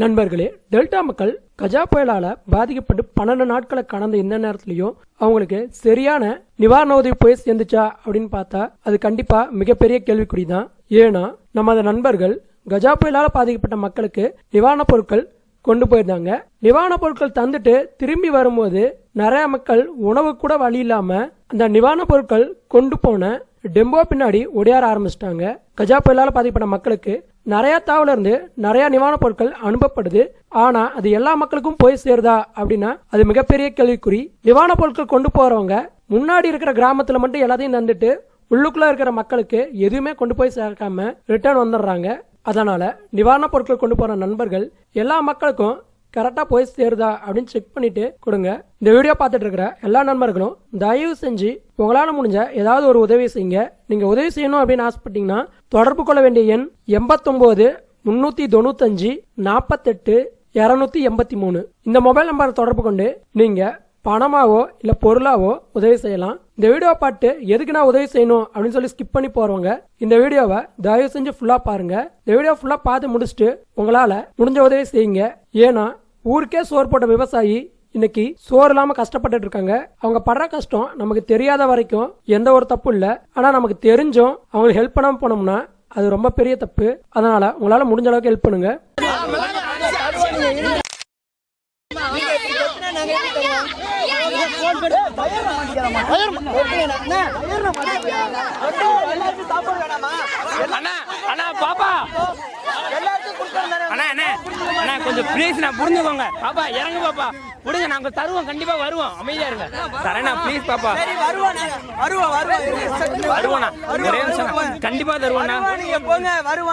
நண்பர்களே டெல்டா மக்கள் கஜா புயலால பாதிக்கப்பட்டு பன்னெண்டு நாட்களை கடந்த இந்த நேரத்திலையும் அவங்களுக்கு சரியான நிவாரண உதவி போய் சேர்ந்துச்சா அப்படின்னு பார்த்தா அது கண்டிப்பா மிகப்பெரிய கேள்விக்குறி தான் ஏன்னா நமது நண்பர்கள் கஜா புயலால பாதிக்கப்பட்ட மக்களுக்கு நிவாரணப் பொருட்கள் கொண்டு போயிருந்தாங்க. நிவாரணப் பொருட்கள் தந்துட்டு திரும்பி வரும்போது நிறைய மக்கள் உணவு கூட வழி இல்லாம அந்த நிவாரணப் பொருட்கள் கொண்டு போன டெம்போ பின்னாடி ஒடியார ஆரம்பிச்சிட்டாங்க. கஜா புயலால பாதிக்கப்பட்ட மக்களுக்கு நிறையா தாவல நிறையா நிவாரணப் பொருட்கள் அனுப்பப்படுது. ஆனா அது எல்லா மக்களுக்கும் போய் சேருதா அப்படின்னா அது மிகப்பெரிய கேள்விக்குறி. நிவாரணப் பொருட்கள் கொண்டு போறவங்க முன்னாடி இருக்கிற கிராமத்துல மட்டும் எல்லாத்தையும் தந்துட்டு உள்ளுக்குள்ள இருக்கிற மக்களுக்கு எதுவுமே கொண்டு போய் சேர்க்காம ரிட்டர்ன் வந்துடுறாங்க. அதனால நிவாரணப் பொருட்கள் கொண்டு போற நண்பர்கள் எல்லா மக்களுக்கும் கரெக்டாக போய் சேருதா அப்படின்னு செக் பண்ணிட்டு கொடுங்க. இந்த வீடியோ பார்த்துட்டு இருக்கிற எல்லா நண்பர்களும் தயவு செஞ்சு உங்களால் முடிஞ்ச ஏதாவது ஒரு உதவி செய்யுங்க. நீங்கள் உதவி செய்யணும் அப்படின்னு ஆசைப்பட்டீங்கன்னா தொடர்பு கொள்ள வேண்டிய எண் எண்பத்தொம்போது முன்னூற்றி தொண்ணூத்தஞ்சு நாற்பத்தெட்டு இரநூத்தி எண்பத்தி மூணு. இந்த மொபைல் நம்பரை தொடர்பு கொண்டு நீங்கள் பணமாவோ இல்லை பொருளாவோ உதவி செய்யலாம். இந்த வீடியோ பாட்டு எதுக்கு நான் உதவி செய்யணும் அப்படின்னு சொல்லி ஸ்கிப் பண்ணி போறவங்க இந்த வீடியோவை தயவு செஞ்சு ஃபுல்லா பாருங்க. இந்த வீடியோ ஃபுல்லா பார்த்து முடிச்சுட்டு உங்களால முடிஞ்ச உதவி செய்யுங்க. ஏன்னா ஊருக்கே சோறு போட்ட விவசாயி இன்னைக்கு சோறு இல்லாம கஷ்டப்பட்டுட்டு இருக்காங்க. அவங்க படுற கஷ்டம் நமக்கு தெரியாத வரைக்கும் எந்த ஒரு தப்பும் இல்ல. ஆனா நமக்கு தெரிஞ்சும் அவங்களுக்கு ஹெல்ப் பண்ணாம போனோம்னா அது ரொம்ப பெரிய தப்பு. அதனால உங்களால முடிஞ்ச அளவுக்கு ஹெல்ப் பண்ணுங்க. அண்ணா அண்ணா பாப்பா. அண்ணா. கொஞ்சம் ப்ளீஸ் நான் புரிஞ்சுக்கோங்க. பாப்பா இறங்கு பாப்பா. விடுங்க நாங்க தருவோம் கண்டிப்பா வருவோம். அமைதியா இருங்க. தரேண்ணா ப்ளீஸ் பாப்பா. வருவோம். வருவோண்ணா. ஒரே நிமிஷம். கண்டிப்பா தருவோண்ணா.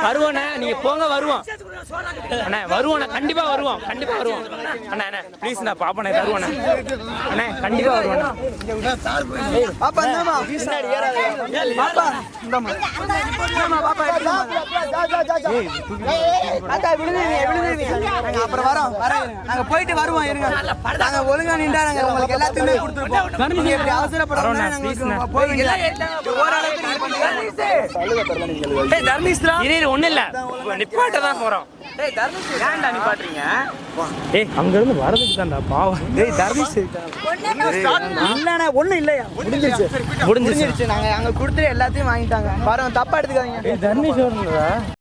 வருவோண்ணா நீங்க போங்க வருவோம். அண்ணா வருவோண்ணா கண்டிப்பா வருவோம் கண்டிப்பா வருவோம். அண்ணா அண்ணா ப்ளீஸ் நான் பாப்பா தருவோண்ணா அண்ணா. கண்டிப்பா வருவோண்ணா பாப்பா, இந்தாம்மா. பாப்பா, இந்தாம்மா. இந்தாம்மா, பாப்பா, எடுத்துக்கோங்க. அக்கா, விழுந்துருவீங்க, விழுந்துருவீங்க. நாங்க அப்புறம் வரோம், வரோம். நாங்க போயிட்டு வருவோம் இருங்க. நாங்க ஒழுங்கா நின்றா நாங்க உங்களுக்கு எல்லாத்தையுமே கொடுத்துருப்போம். நீங்க இப்படி அவசரப்படாம நாங்க போய் ஓரளவுக்கு தர்மீஸ்ரா இரு ஒண்ணும் இல்ல. நிப்பாட்ட தான் போறோம். ஏன்டா அங்க இருந்து வரதுக்கு தான்டா பாவம். டேய், தர்மீஸ் இல்லண்ணா, ஒண்ணும் இல்லையா? முடிஞ்சிருச்சு. முடிஞ்சிருச்சு. முடிஞ்சிருச்சு. நாங்க அங்க கொடுத்துட்டு எல்லாத்தையும் வாங்கிட்டாங்க. பாருங்க தப்பா எடுத்துக்காதீங்க. தர்மீஸ்வரன்